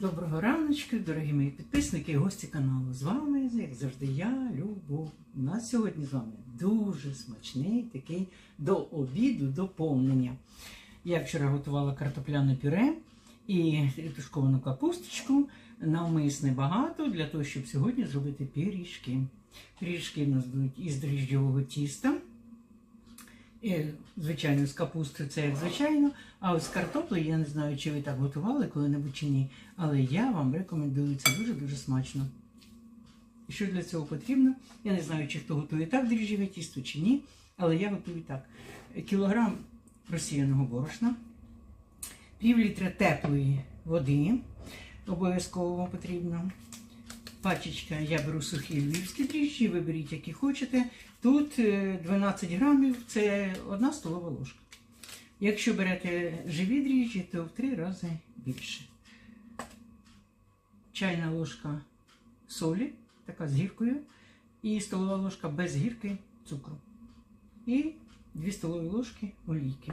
Доброго раночку, дорогі мої підписники і гості каналу. З вами, як завжди, я, Любов. У нас сьогодні з вами дуже смачний такий до обіду доповнення. Я вчора готувала картопляне пюре і тушковану капусточку. Навмисне багато для того, щоб сьогодні зробити пиріжки. Пиріжки у нас будуть із дріжджового тіста. І, звичайно, з капустою це як звичайно. А ось з картоплею я не знаю, чи ви так готували коли-небудь чи ні. Але я вам рекомендую це дуже-дуже смачно. І що для цього потрібно? Я не знаю, чи хто готує так дріжджове тісто чи ні, але я готую так. Кілограм просіяного борошна, пів літра теплої води, обов'язково потрібно. Пачечка, я беру сухі львівські дріжджі, ви беріть, які хочете. Тут е, 12 грамів це одна столова ложка. Якщо берете живі дріжджі, то в три рази більше. Чайна ложка солі, така з гіркою, і столова ложка без гірки цукру. І 2 столові ложки олійки.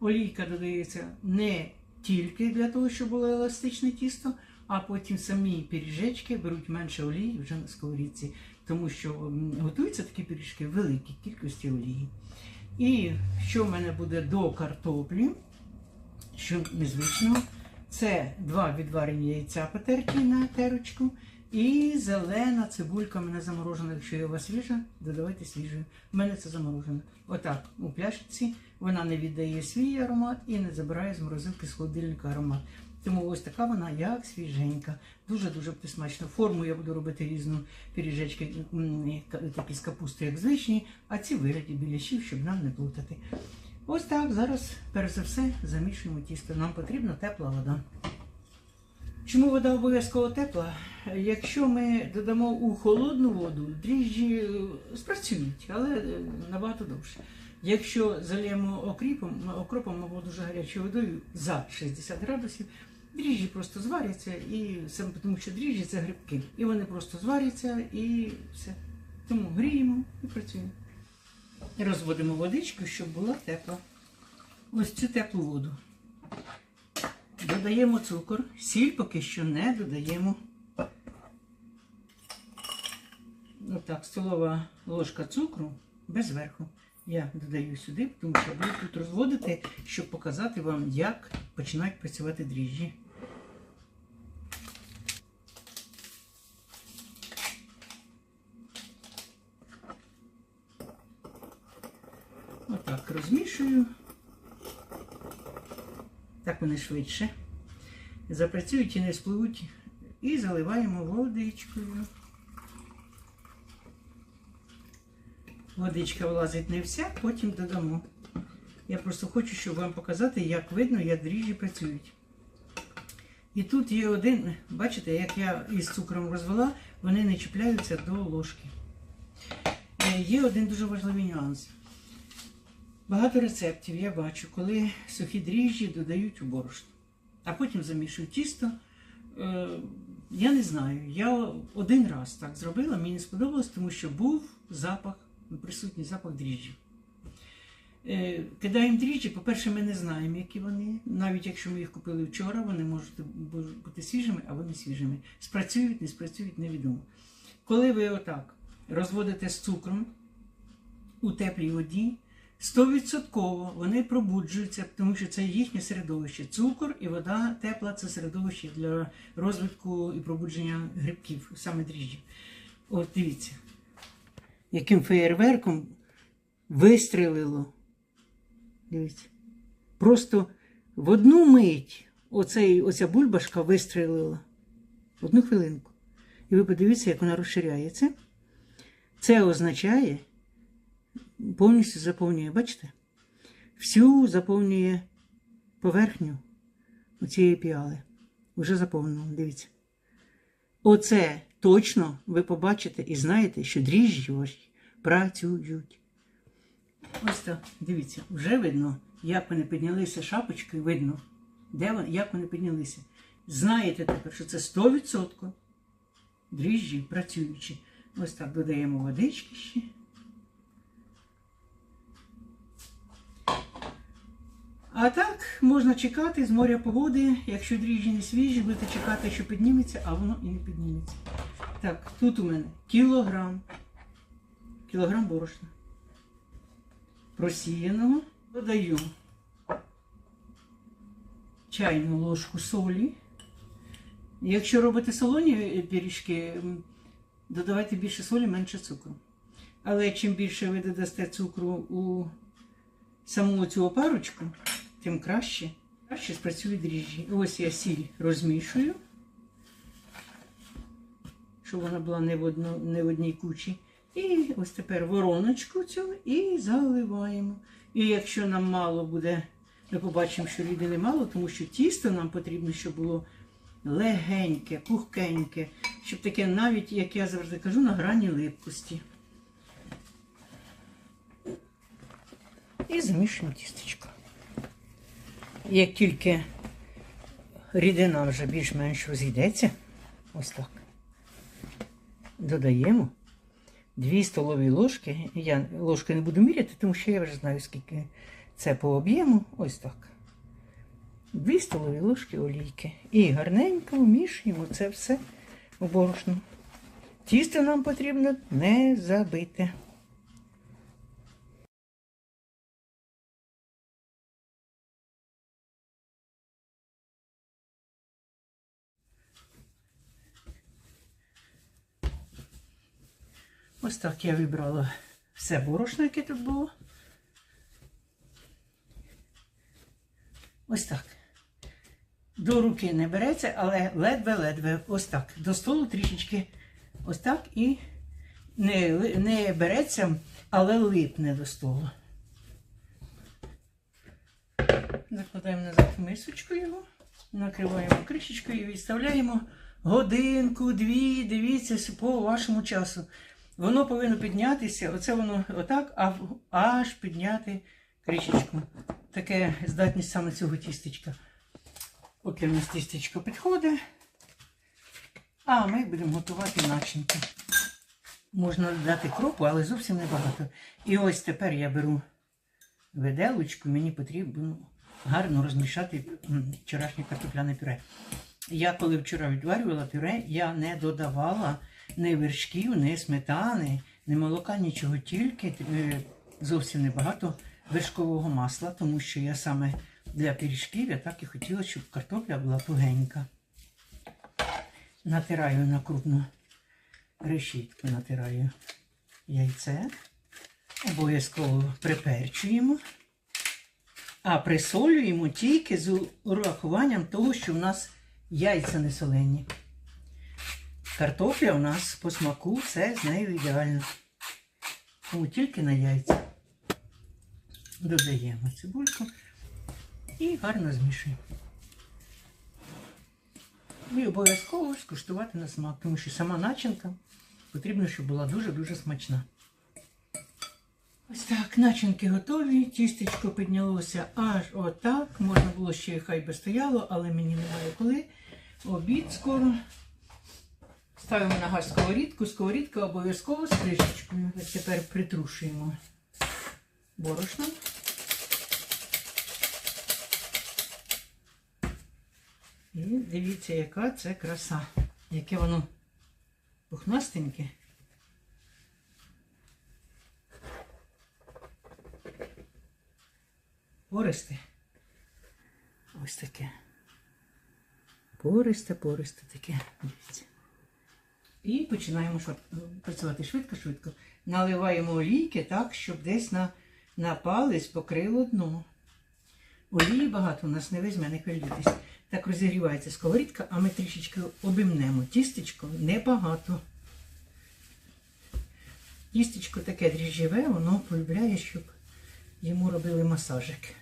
Олійка додається не тільки для того, щоб було еластичне тісто, а потім самі пиріжечки беруть менше олії вже на сковорідці, тому що готуються такі пиріжки в великій кількості олії. І що в мене буде до картоплі, що незвичного, це два відварені яйця потерті на терочку. І зелена цибулька в мене заморожена. Якщо є у вас свіжа, додавайте свіжу. У мене це заморожено. Отак, у пляшці вона не віддає свій аромат і не забирає з морозилки з холодильника аромат. Тому ось така вона, як свіженька. Дуже-дуже смачно. Форму я буду робити різну пиріжечки, такі з капусти, як звичні, а ці вигляді біляшів, щоб нам не плутати. Ось так, зараз, перш за все, замішуємо тісто. Нам потрібна тепла вода. Чому вода обов'язково тепла? Якщо ми додамо у холодну воду, дріжджі е, спрацюють, але е, набагато довше. Якщо залємо окріпом, окропом або дуже гарячою водою за 60 градусів, дріжджі просто зваряться, і саме тому, що дріжджі це грибки. І вони просто зваряться і все. Тому гріємо і працюємо. Розводимо водичку, щоб була тепла. Ось цю теплу воду. Додаємо цукор, сіль поки що не додаємо. Отак, столова ложка цукру без верху. Я додаю сюди, тому що буду тут розводити, щоб показати вам, як починають працювати дріжджі. Отак розмішую. Так вони швидше. Запрацюють і не спливуть. І заливаємо водичкою. Водичка влазить не вся, потім додамо. Я просто хочу, щоб вам показати, як видно, як дріжджі працюють. І тут є один, бачите, як я із цукром розвела, вони не чіпляються до ложки. Е, Є один дуже важливий нюанс. Багато рецептів я бачу, коли сухі дріжджі додають у борошно, а потім замішують тісто. Е, Я не знаю. Я один раз так зробила, мені сподобалось, тому що був запах, присутній запах дріжджів. Е, Кидаємо дріжджі, по-перше, ми не знаємо, які вони. Навіть якщо ми їх купили вчора, вони можуть бути свіжими або не свіжими. Спрацюють, не спрацюють, невідомо. Коли ви отак розводите з цукром у теплій воді, 100% вони пробуджуються, тому що це їхнє середовище. Цукор і вода тепла це середовище для розвитку і пробудження грибків, саме дріжджів. От дивіться, яким феєрверком вистрелило. Дивіться. Просто в одну мить оцей, оця бульбашка вистрелила. Одну хвилинку. І ви подивіться, як вона розширяється. Це означає, повністю заповнює, бачите? Всю заповнює поверхню цієї піали. Вже заповнено, дивіться. Оце точно ви побачите і знаєте, що дріжджі ваші працюють. Ось так, дивіться, вже видно, як вони піднялися шапочкою, видно, де вони, як вони піднялися. Знаєте тепер, що це 100% дріжджі працюючі. Ось так додаємо водички ще. А так можна чекати з моря погоди. Якщо дріжджі не свіжі, будете чекати, що підніметься, а воно і не підніметься. Так, тут у мене кілограм. Кілограм борошна. Просіяного. Додаю чайну ложку солі. Якщо робите солоні пиріжки, додавайте більше солі, менше цукру. Але чим більше ви додасте цукру у саму цю опарочку, тим краще, краще спрацюють дріжджі. Ось я сіль розмішую, щоб вона була не в, одно, не в одній кучі. І ось тепер вороночку цю і заливаємо. І якщо нам мало буде, ми побачимо, що рідини мало, тому що тісто нам потрібно, щоб було легеньке, пухкеньке, щоб таке навіть, як я завжди кажу, на грані липкості. І замішуємо тістечко. Як тільки рідина вже більш-менш розійдеться, ось так, додаємо 2 столові ложки. Я ложки не буду міряти, тому що я вже знаю, скільки це по об'єму. Ось так. 2 столові ложки олійки. І гарненько вмішуємо це все у борошно. Тісто нам потрібно не забити. Ось так я вибрала все борошно, яке тут було. Ось так. До руки не береться, але ледве-ледве. Ось так. До столу трішечки ось так і не, не береться, але липне до столу. Закладаємо назад мисочку його, накриваємо кришечкою і відставляємо годинку, дві, дивіться по вашому часу. Воно повинно піднятися, оце воно отак, а аж підняти кришечку. Таке здатність саме цього тістечка. Поки в нас тістечко підходить, а ми будемо готувати начинки. Можна додати кропу, але зовсім небагато. І ось тепер я беру виделочку, мені потрібно гарно розмішати вчорашнє картопляне пюре. Я коли вчора відварювала пюре, я не додавала ні вершків, ні сметани, ні молока, нічого, тільки е, зовсім небагато вершкового масла, тому що я саме для пиріжків я так і хотіла, щоб картопля була тугенька. Натираю на крупну решітку, натираю яйце. Обов'язково приперчуємо. А присолюємо тільки з урахуванням того, що в нас яйця не солені. Картопля у нас по смаку все з нею ідеально. Тому тільки на яйця. Додаємо цибульку і гарно змішуємо. І обов'язково скуштувати на смак, тому що сама начинка потрібно, щоб була дуже-дуже смачна. Ось так, начинки готові, тістечко піднялося аж отак. Можна було ще хай би стояло, але мені немає коли. Обід скоро. Ставимо на газ сковорідку. Сковорідка обов'язково з кришечкою. Ось тепер притрушуємо борошно. І дивіться, яка це краса. Яке воно пухнастеньке. Пористе. Ось таке. Пористе, пористе таке. Дивіться. І починаємо працювати швидко-швидко. Наливаємо олійки так, щоб десь на, на палець покрило дно. Олії багато у нас не візьме, не хвилюйтесь. Так розігрівається сковорідка, а ми трішечки обімнемо. Тістечко небагато. Тістечко таке дріжджеве, воно полюбляє, щоб йому робили масажик.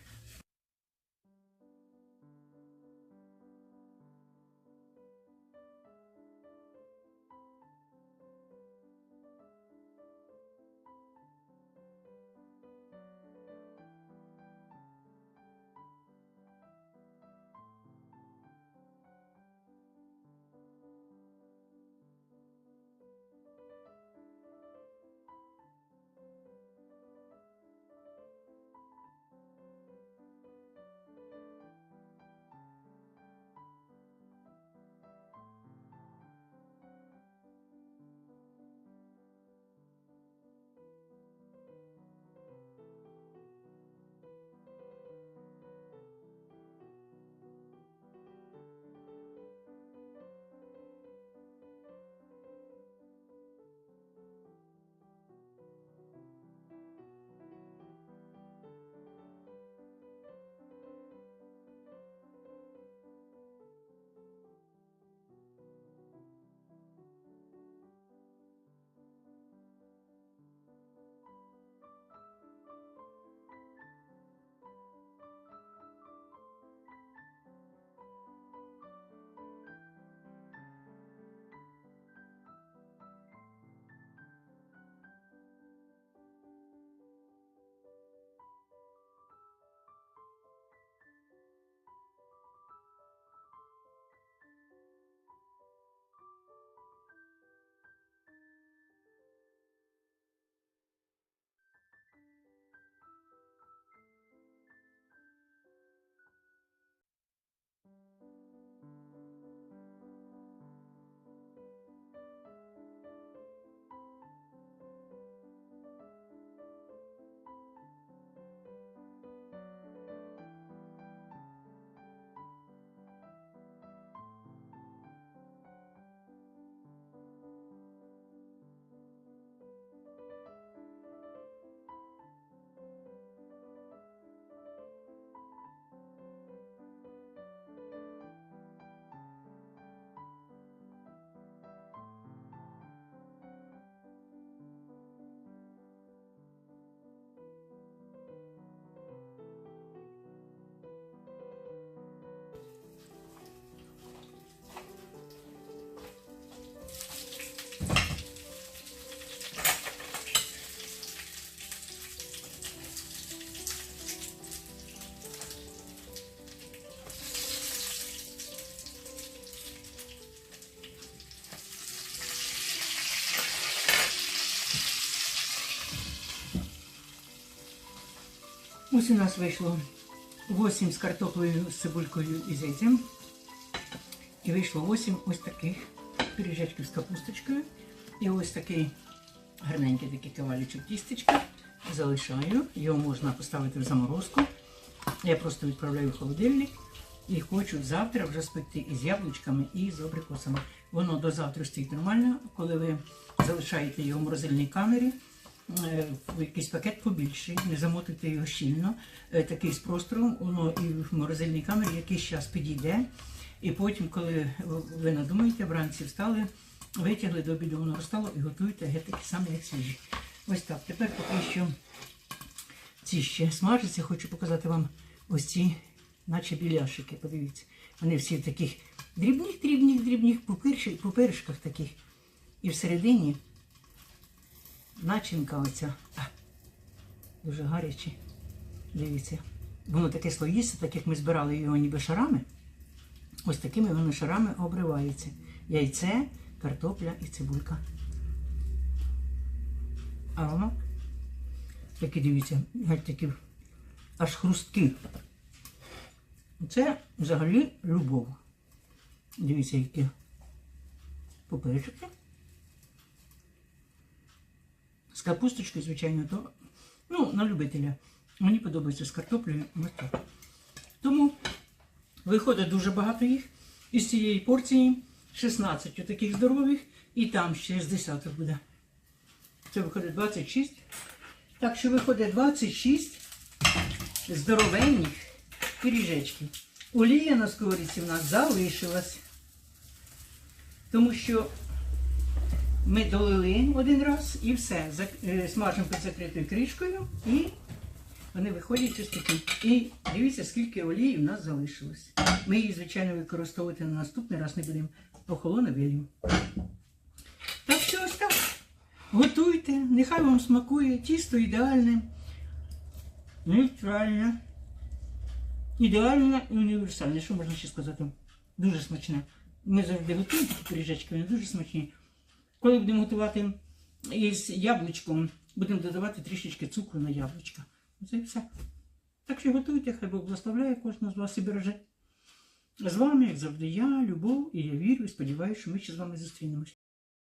Ось у нас вийшло 8 з картоплею, з цибулькою і зайцем. І вийшло 8 ось таких пиріжечків з капусточкою. І ось такий гарненький такий кавалючок тістечка. Залишаю. Його можна поставити в заморозку. Я просто відправляю в холодильник і хочу завтра вже спекти із яблучками і з абрикосами. Воно до завтра стоїть нормально, коли ви залишаєте його в морозильній камері. Е, В якийсь пакет побільший, не замотуйте його щільно, е, такий з простором, воно і в морозильній камері якийсь час підійде. І потім, коли ви надумаєте, вранці встали, витягли до обіду, воно розстало і готуєте такі самі, як свіжі. Ось так. Тепер поки що ці ще смажаться, хочу показати вам ось ці, наче біляшики. Подивіться. Вони всі в таких дрібних, дрібних, дрібних пупиришках таких. І всередині начинка оця. Дуже гаряче. Дивіться. Воно таке слоїсте, так як ми збирали його ніби шарами. Ось такими воно шарами обривається. Яйце, картопля і цибулька. А воно такі дивіться, геть такі аж хрустки. Це взагалі любов. Дивіться, які поперечки. З капусточкою, звичайно, то ну, на любителя. Мені подобається з картоплею. Так. Тому виходить дуже багато їх. Із цієї порції 16 таких здорових, і там ще з десяток буде. Це виходить 26. Так що виходить 26 здоровенних пиріжечків. Олія на сковорідці в нас залишилась. Тому що ми долили один раз і все. Е, Смажимо під закритою кришкою і вони виходять ось такі. І дивіться, скільки олії в нас залишилось. Ми її, звичайно, використовувати на наступний раз не будемо. Охолоне вільно. Так що ось так. Готуйте, нехай вам смакує. Тісто ідеальне, нейтральне, ідеальне і універсальне. Що можна ще сказати? Дуже смачне. Ми завжди готуємо такі пиріжечки, вони дуже смачні. Коли будемо готувати із яблучком, будемо додавати трішечки цукру на яблучка. Оце і все. Так що готуйте, хай Бог благословляє кожного з вас і береже. З вами, як завжди, я, Любов, і я вірю і сподіваюся, що ми ще з вами зустрінемось.